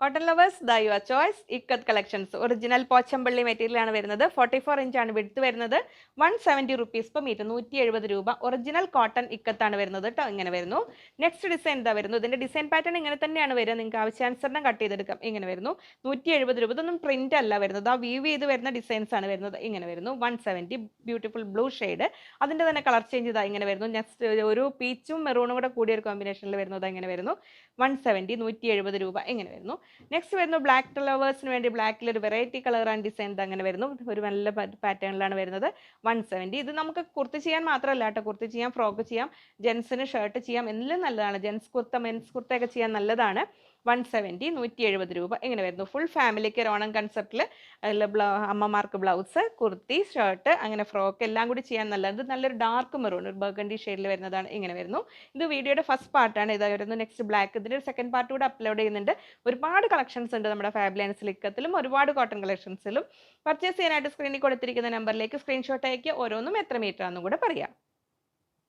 Cotton lovers the your choice ikat collections original Pochampally material ആണ് വരുന്നത്. Forty four inch ആണ് വിടുത്ത് വരുന്നത്. One seventy rupees per metre നൂറ്റി എഴുപത് രൂപ ഒറിജിനൽ കോട്ടൺ ഇക്കത്താണ് വരുന്നത് കേട്ടോ ഇങ്ങനെ വരുന്നു. നെക്സ്റ്റ് ഡിസൈൻ എന്താ വരുന്നു? ഇതിന്റെ ഡിസൈൻ പാറ്റേൺ ഇങ്ങനെ തന്നെയാണ് വരിക. നിങ്ങൾക്ക് ആവശ്യാനുസരണം കട്ട് ചെയ്തെടുക്കാം. ഇങ്ങനെ വരുന്നു. നൂറ്റി എഴുപത് രൂപ. ഇതൊന്നും പ്രിന്റ് അല്ല വരുന്നത്. ആ വീവ് ചെയ്ത് വരുന്ന ഡിസൈൻസ് ആണ് വരുന്നത്. ഇങ്ങനെ വരുന്നു. One seventy beautiful blue shade അതിന്റെ തന്നെ കളർ ചേഞ്ച് ഇതാ ഇങ്ങനെ വരുന്നു. നെക്സ്റ്റ് ഒരു പീച്ചും മെറൂണും കൂടെ കൂടിയ ഒരു കോമ്പിനേഷനിൽ വരുന്നത് ഇങ്ങനെ വരുന്നു. വൺ സെവന്റി നൂറ്റി എഴുപത് രൂപ. ഇങ്ങനെ വരുന്നു. നെക്സ്റ്റ് വരുന്നു ബ്ലാക്ക് ലവേഴ്സിന് വേണ്ടി ബ്ലാക്കിൽ ഒരു വെറൈറ്റി കളർ ആൻഡ് ഡിസൈൻ അങ്ങനെ വരുന്നു. ഒരു നല്ല പാറ്റേണിലാണ് വരുന്നത്. വൺ സെവന്റി ഇത് നമുക്ക് കുർത്തി ചെയ്യാൻ മാത്രമല്ല കേട്ടോ. കുർത്തി ചെയ്യാം ഫ്രോക്ക് ചെയ്യാം ജെൻസിന് ഷർട്ട് ചെയ്യാം എല്ലാം നല്ലതാണ്. ജെൻസ് കുർത്ത മെൻസ് കുർത്തയൊക്കെ ചെയ്യാൻ നല്ലതാണ്. വൺ സെവന്റി നൂറ്റി എഴുപത് രൂപ ഇങ്ങനെ വരുന്നു. ഫുൾ ഫാമിലിക്ക് ഓണം കൺസെപ്റ്റിൽ അതിൽ ബ്ലൗ അമ്മമാർക്ക് ബ്ലൗസ് കുർത്തി ഷർട്ട് അങ്ങനെ ഫ്രോക്ക് എല്ലാം കൂടി ചെയ്യാൻ നല്ലത് നല്ലൊരു ഡാർക്ക് മെറൂൺ ഒരു ബർഗണ്ടി ഷെയ്ഡിൽ വരുന്നതാണ് ഇങ്ങനെ വരുന്നു. ഇത് വീഡിയോയുടെ ഫസ്റ്റ് പാർട്ടാണ് ഇത് വരുന്നു നെക്സ്റ്റ് ബ്ലാക്ക് ഇതിന്റെ സെക്കൻഡ് പാർട്ട് കൂടെ അപ്ലോഡ് ചെയ്യുന്നുണ്ട്. ഒരുപാട് കളക്ഷൻസ് ഉണ്ട് നമ്മുടെ ഫാബിലി ആൻഡ് സ്ലിക്കത്തിലും ഒരുപാട് കോട്ടൺ കളക്ഷൻസിലും പർച്ചേസ് ചെയ്യാനായിട്ട് സ്ക്രീനിൽ കൊടുത്തിരിക്കുന്ന നമ്പറിലേക്ക് സ്ക്രീൻഷോട്ട് അയക്കുക ഓരോന്നും എത്ര മീറ്റർ ആണെന്നും കൂടെ പറയാം.